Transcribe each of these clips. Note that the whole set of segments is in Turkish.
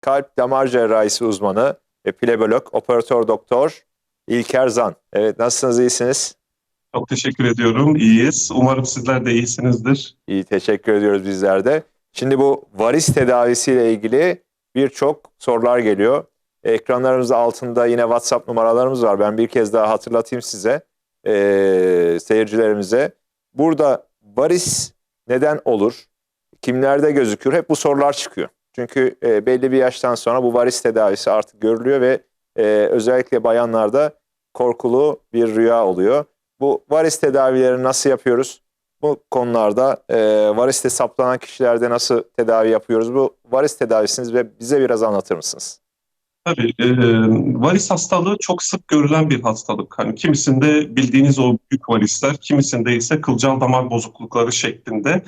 kalp damar cerrahisi uzmanı ve plebolog operatör doktor İlker Zan. Evet nasılsınız iyisiniz? Çok teşekkür ediyorum. İyiyiz. Umarım sizler de iyisinizdir. İyi teşekkür ediyoruz bizler de. Şimdi bu varis tedavisiyle ilgili birçok sorular geliyor. Ekranlarımız altında yine WhatsApp numaralarımız var. Ben bir kez daha hatırlatayım size, eee, seyircilerimize. Burada varis neden olur? Kimlerde gözükür? Hep bu sorular çıkıyor. Çünkü e, belli bir yaştan sonra bu varis tedavisi artık görülüyor ve e, özellikle bayanlarda korkulu bir rüya oluyor. Bu varis tedavilerini nasıl yapıyoruz? Bu konularda e, variste saplanan kişilerde nasıl tedavi yapıyoruz? Bu varis tedavisiniz ve bize biraz anlatır mısınız? Tabii e, varis hastalığı çok sık görülen bir hastalık. Hani kimisinde bildiğiniz o büyük varisler, kimisinde ise kılcal damar bozuklukları şeklinde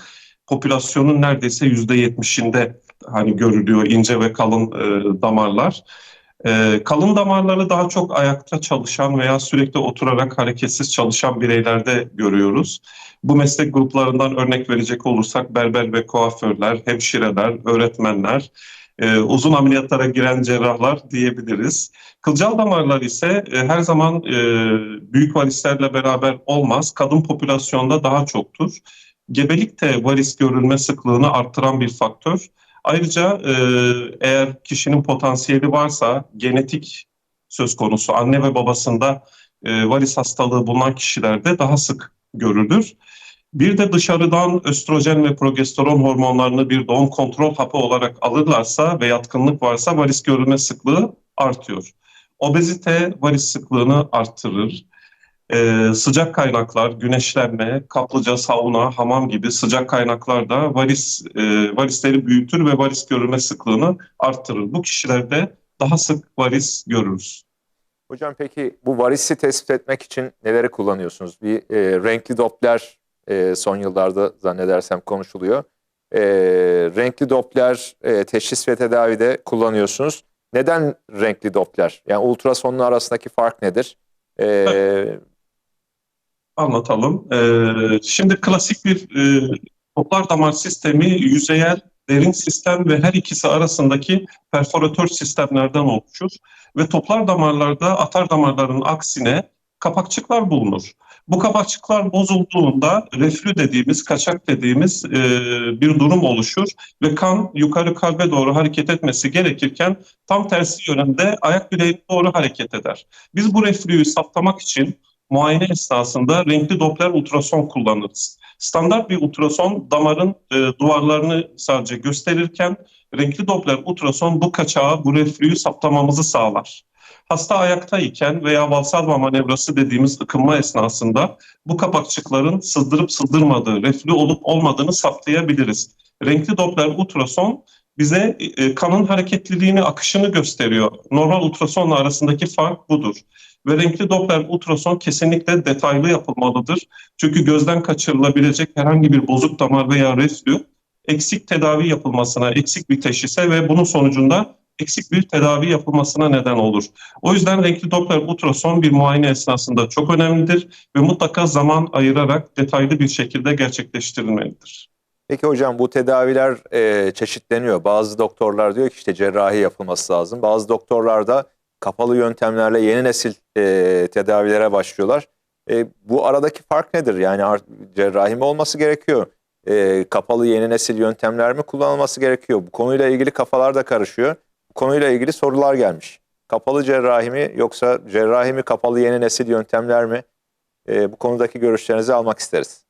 popülasyonun neredeyse yüzde yetmişinde hani görülüyor ince ve kalın e, damarlar. E, kalın damarları daha çok ayakta çalışan veya sürekli oturarak hareketsiz çalışan bireylerde görüyoruz. Bu meslek gruplarından örnek verecek olursak berber ve kuaförler, hemşireler, öğretmenler, e, uzun ameliyatlara giren cerrahlar diyebiliriz. Kılcal damarlar ise e, her zaman e, büyük varislerle beraber olmaz. Kadın popülasyonda daha çoktur. Gebelik de varis görülme sıklığını arttıran bir faktör. Ayrıca e, eğer kişinin potansiyeli varsa genetik söz konusu anne ve babasında e, varis hastalığı bulunan kişilerde daha sık görülür. Bir de dışarıdan östrojen ve progesteron hormonlarını bir doğum kontrol hapı olarak alırlarsa ve yatkınlık varsa varis görülme sıklığı artıyor. Obezite varis sıklığını arttırır. Ee, sıcak kaynaklar, güneşlenme, kaplıca, sauna, hamam gibi sıcak kaynaklar da varis e, varisleri büyütür ve varis görülme sıklığını arttırır. Bu kişilerde daha sık varis görürüz. Hocam peki bu varisi tespit etmek için neleri kullanıyorsunuz? Bir e, renkli Doppler e, son yıllarda zannedersem konuşuluyor. E, renkli Doppler e, teşhis ve tedavide kullanıyorsunuz. Neden renkli Doppler? Yani ultrasonla arasındaki fark nedir? E, Anlatalım. Ee, şimdi klasik bir e, toplar damar sistemi yüzeyel derin sistem ve her ikisi arasındaki perforatör sistemlerden oluşur. Ve toplar damarlarda atar damarların aksine kapakçıklar bulunur. Bu kapakçıklar bozulduğunda reflü dediğimiz, kaçak dediğimiz e, bir durum oluşur ve kan yukarı kalbe doğru hareket etmesi gerekirken tam tersi yönde ayak bileğine doğru hareket eder. Biz bu reflüyü saptamak için muayene esnasında renkli Doppler ultrason kullanırız. Standart bir ultrason damarın e, duvarlarını sadece gösterirken renkli Doppler ultrason bu kaçağı, bu reflüyü saptamamızı sağlar. Hasta ayaktayken veya valsalva manevrası dediğimiz ıkınma esnasında bu kapakçıkların sızdırıp sızdırmadığı, reflü olup olmadığını saptayabiliriz. Renkli Doppler ultrason bize e, kanın hareketliliğini, akışını gösteriyor. Normal ultrasonla arasındaki fark budur. Ve renkli Doppler ultrason kesinlikle detaylı yapılmalıdır. Çünkü gözden kaçırılabilecek herhangi bir bozuk damar veya reflü eksik tedavi yapılmasına, eksik bir teşhise ve bunun sonucunda eksik bir tedavi yapılmasına neden olur. O yüzden renkli Doppler ultrason bir muayene esnasında çok önemlidir ve mutlaka zaman ayırarak detaylı bir şekilde gerçekleştirilmelidir. Peki hocam bu tedaviler e, çeşitleniyor. Bazı doktorlar diyor ki işte cerrahi yapılması lazım. Bazı doktorlar da kapalı yöntemlerle yeni nesil e, tedavilere başlıyorlar. E, bu aradaki fark nedir? Yani cerrahi mi olması gerekiyor? E, kapalı yeni nesil yöntemler mi kullanılması gerekiyor? Bu konuyla ilgili kafalar da karışıyor. Bu konuyla ilgili sorular gelmiş. Kapalı cerrahi mi yoksa cerrahi mi kapalı yeni nesil yöntemler mi? E, bu konudaki görüşlerinizi almak isteriz.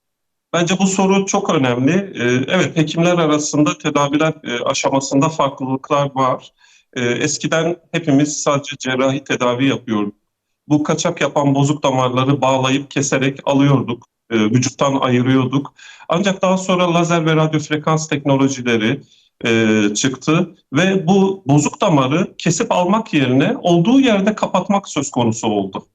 Bence bu soru çok önemli. Ee, evet, hekimler arasında tedaviler e, aşamasında farklılıklar var. Ee, eskiden hepimiz sadece cerrahi tedavi yapıyorduk. Bu kaçak yapan bozuk damarları bağlayıp keserek alıyorduk. E, vücuttan ayırıyorduk. Ancak daha sonra lazer ve radyo frekans teknolojileri e, çıktı ve bu bozuk damarı kesip almak yerine olduğu yerde kapatmak söz konusu oldu.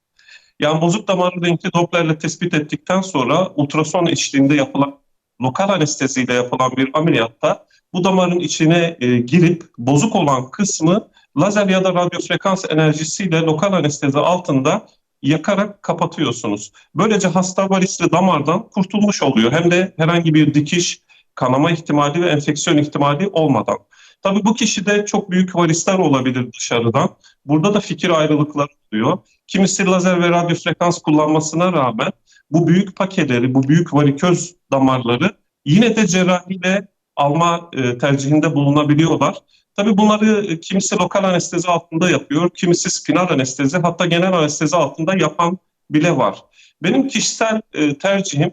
Yani bozuk damarı renkli Doppler'le tespit ettikten sonra ultrason eşliğinde yapılan lokal anesteziyle yapılan bir ameliyatta bu damarın içine e, girip bozuk olan kısmı lazer ya da radyo frekans enerjisiyle lokal anestezi altında yakarak kapatıyorsunuz. Böylece hasta varisli damardan kurtulmuş oluyor. Hem de herhangi bir dikiş, kanama ihtimali ve enfeksiyon ihtimali olmadan. Tabii bu kişide çok büyük varisler olabilir dışarıdan. Burada da fikir ayrılıkları oluyor. Kimisi lazer ve radyo frekans kullanmasına rağmen bu büyük pakeleri, bu büyük variköz damarları yine de cerrahiyle alma e, tercihinde bulunabiliyorlar. Tabii bunları e, kimisi lokal anestezi altında yapıyor, kimisi spinal anestezi, hatta genel anestezi altında yapan bile var. Benim kişisel e, tercihim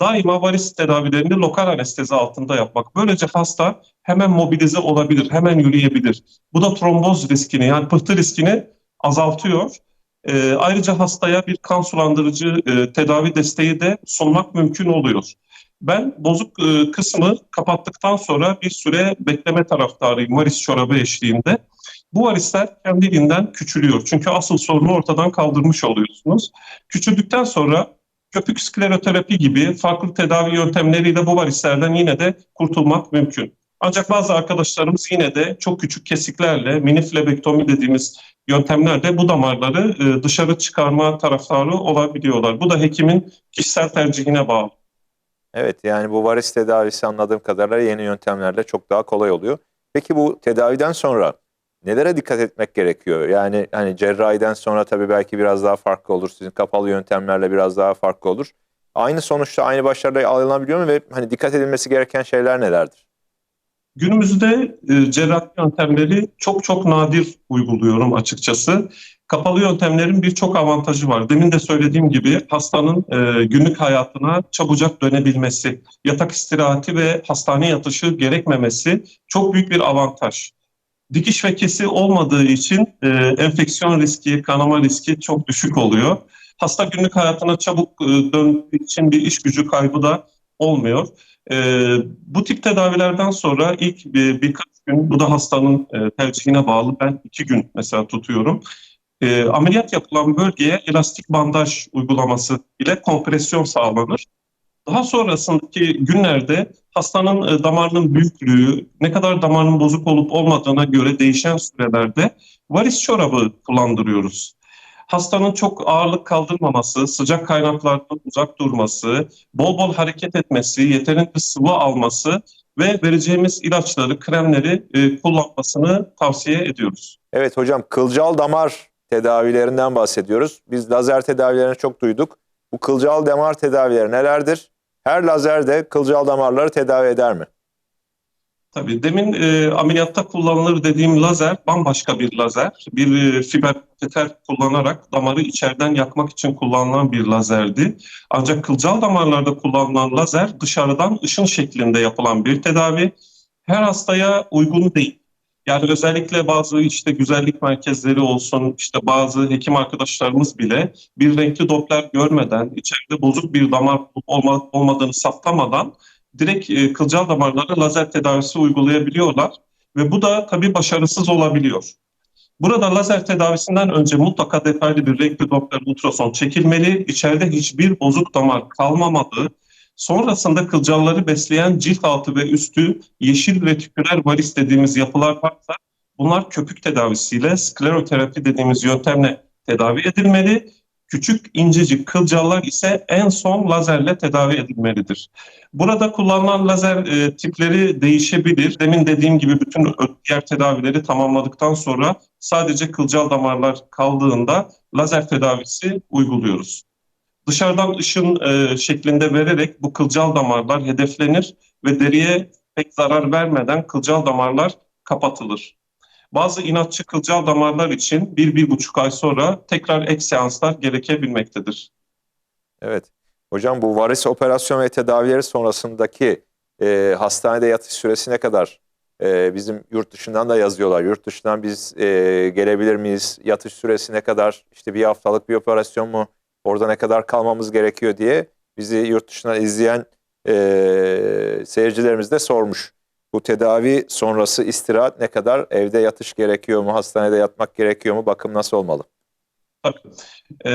daima varis tedavilerini lokal anestezi altında yapmak. Böylece hasta hemen mobilize olabilir, hemen yürüyebilir. Bu da tromboz riskini yani pıhtı riskini azaltıyor. Ayrıca hastaya bir kan sulandırıcı tedavi desteği de sunmak mümkün oluyor. Ben bozuk e, kısmı kapattıktan sonra bir süre bekleme taraftarıyım varis çorabı eşliğinde. Bu varisler kendiliğinden küçülüyor. Çünkü asıl sorunu ortadan kaldırmış oluyorsunuz. Küçüldükten sonra köpük skleroterapi gibi farklı tedavi yöntemleriyle bu varislerden yine de kurtulmak mümkün. Ancak bazı arkadaşlarımız yine de çok küçük kesiklerle mini flebektomi dediğimiz yöntemlerle bu damarları e, dışarı çıkarma taraftarı olabiliyorlar. Bu da hekimin kişisel tercihine bağlı. Evet yani bu varis tedavisi anladığım kadarıyla yeni yöntemlerle çok daha kolay oluyor. Peki bu tedaviden sonra nelere dikkat etmek gerekiyor? Yani hani cerrahiden sonra tabii belki biraz daha farklı olur. Sizin kapalı yöntemlerle biraz daha farklı olur. Aynı sonuçta aynı başarıyla alınabiliyor mu ve hani dikkat edilmesi gereken şeyler nelerdir? Günümüzde e, cerrahi yöntemleri çok çok nadir uyguluyorum açıkçası. Kapalı yöntemlerin birçok avantajı var. Demin de söylediğim gibi hastanın e, günlük hayatına çabucak dönebilmesi, yatak istirahati ve hastane yatışı gerekmemesi çok büyük bir avantaj. Dikiş ve kesi olmadığı için e, enfeksiyon riski, kanama riski çok düşük oluyor. Hasta günlük hayatına çabuk e, döndüğü için bir iş gücü kaybı da olmuyor. E, bu tip tedavilerden sonra ilk bir, birkaç gün, bu da hastanın e, tercihine bağlı, ben iki gün mesela tutuyorum. E, ameliyat yapılan bölgeye elastik bandaj uygulaması ile kompresyon sağlanır. Daha sonrasındaki günlerde hastanın e, damarının büyüklüğü, ne kadar damarın bozuk olup olmadığına göre değişen sürelerde varis çorabı kullandırıyoruz. Hastanın çok ağırlık kaldırmaması, sıcak kaynaklardan uzak durması, bol bol hareket etmesi, yeterince sıvı alması ve vereceğimiz ilaçları, kremleri e, kullanmasını tavsiye ediyoruz. Evet hocam kılcal damar tedavilerinden bahsediyoruz. Biz lazer tedavilerini çok duyduk. Bu kılcal damar tedavileri nelerdir? Her lazer de kılcal damarları tedavi eder mi? Tabii demin e, ameliyatta kullanılır dediğim lazer bambaşka bir lazer. Bir e, fiber kateter kullanarak damarı içeriden yakmak için kullanılan bir lazerdi. Ancak kılcal damarlarda kullanılan lazer dışarıdan ışın şeklinde yapılan bir tedavi. Her hastaya uygun değil. Yani özellikle bazı işte güzellik merkezleri olsun, işte bazı hekim arkadaşlarımız bile bir renkli doppler görmeden, içeride bozuk bir damar olma, olmadığını saptamadan direkt e, kılcal damarlara lazer tedavisi uygulayabiliyorlar ve bu da tabii başarısız olabiliyor. Burada lazer tedavisinden önce mutlaka detaylı bir renkli doppler ultrason çekilmeli, içeride hiçbir bozuk damar kalmamalı, sonrasında kılcalları besleyen cilt altı ve üstü yeşil retiküler varis dediğimiz yapılar varsa bunlar köpük tedavisiyle skleroterapi dediğimiz yöntemle tedavi edilmeli Küçük incecik kılcallar ise en son lazerle tedavi edilmelidir. Burada kullanılan lazer e, tipleri değişebilir. Demin dediğim gibi bütün diğer tedavileri tamamladıktan sonra sadece kılcal damarlar kaldığında lazer tedavisi uyguluyoruz. Dışarıdan ışın e, şeklinde vererek bu kılcal damarlar hedeflenir ve deriye pek zarar vermeden kılcal damarlar kapatılır. Bazı inatçı kılcal damarlar için bir, bir buçuk ay sonra tekrar ek seanslar gerekebilmektedir. Evet. Hocam bu varis operasyon ve tedavileri sonrasındaki e, hastanede yatış süresi ne kadar? E, bizim yurt dışından da yazıyorlar. Yurt dışından biz e, gelebilir miyiz? Yatış süresi ne kadar? İşte bir haftalık bir operasyon mu? Orada ne kadar kalmamız gerekiyor diye bizi yurt dışından izleyen e, seyircilerimiz de sormuş. Bu tedavi sonrası istirahat ne kadar? Evde yatış gerekiyor mu? Hastanede yatmak gerekiyor mu? Bakım nasıl olmalı? Ee,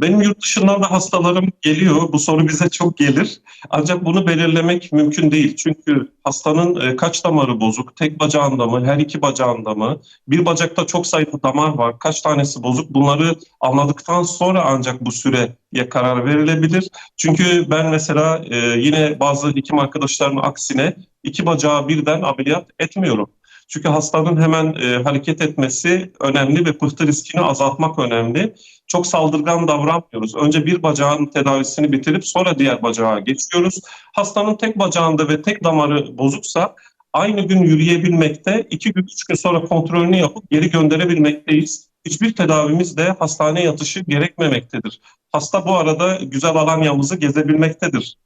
benim yurt dışından da hastalarım geliyor. Bu soru bize çok gelir. Ancak bunu belirlemek mümkün değil. Çünkü hastanın e, kaç damarı bozuk? Tek bacağında mı? Her iki bacağında mı? Bir bacakta çok sayıda damar var. Kaç tanesi bozuk? Bunları anladıktan sonra ancak bu süreye karar verilebilir. Çünkü ben mesela e, yine bazı hekim arkadaşlarımın aksine iki bacağı birden ameliyat etmiyorum. Çünkü hastanın hemen e, hareket etmesi önemli ve pıhtı riskini azaltmak önemli. Çok saldırgan davranmıyoruz. Önce bir bacağın tedavisini bitirip sonra diğer bacağa geçiyoruz. Hastanın tek bacağında ve tek damarı bozuksa aynı gün yürüyebilmekte, iki gün, üç gün sonra kontrolünü yapıp geri gönderebilmekteyiz. Hiçbir tedavimiz de hastane yatışı gerekmemektedir. Hasta bu arada güzel alanyamızı gezebilmektedir.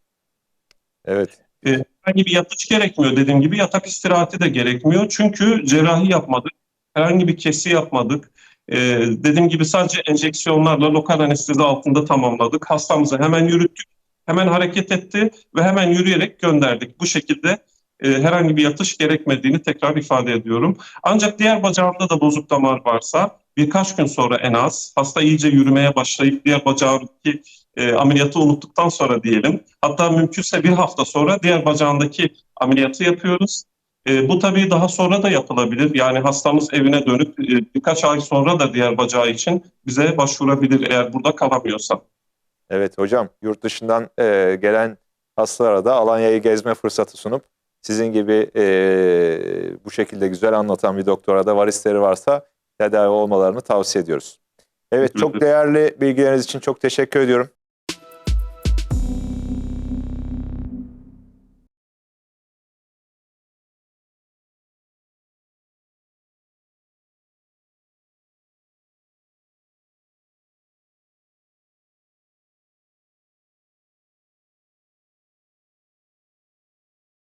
Evet. Herhangi bir yatış gerekmiyor dediğim gibi yatak istirahati de gerekmiyor. Çünkü cerrahi yapmadık, herhangi bir kesi yapmadık. Ee, dediğim gibi sadece enjeksiyonlarla lokal anestezi altında tamamladık. Hastamızı hemen yürüttük, hemen hareket etti ve hemen yürüyerek gönderdik. Bu şekilde e, herhangi bir yatış gerekmediğini tekrar ifade ediyorum. Ancak diğer bacağında da bozuk damar varsa birkaç gün sonra en az hasta iyice yürümeye başlayıp diğer bacağındaki e, ameliyatı unuttuktan sonra diyelim. Hatta mümkünse bir hafta sonra diğer bacağındaki ameliyatı yapıyoruz. E, bu tabii daha sonra da yapılabilir. Yani hastamız evine dönüp e, birkaç ay sonra da diğer bacağı için bize başvurabilir eğer burada kalamıyorsa. Evet hocam yurt dışından e, gelen hastalara da Alanya'yı gezme fırsatı sunup sizin gibi e, bu şekilde güzel anlatan bir doktora da varisleri varsa tedavi olmalarını tavsiye ediyoruz. Evet çok değerli bilgileriniz için çok teşekkür ediyorum.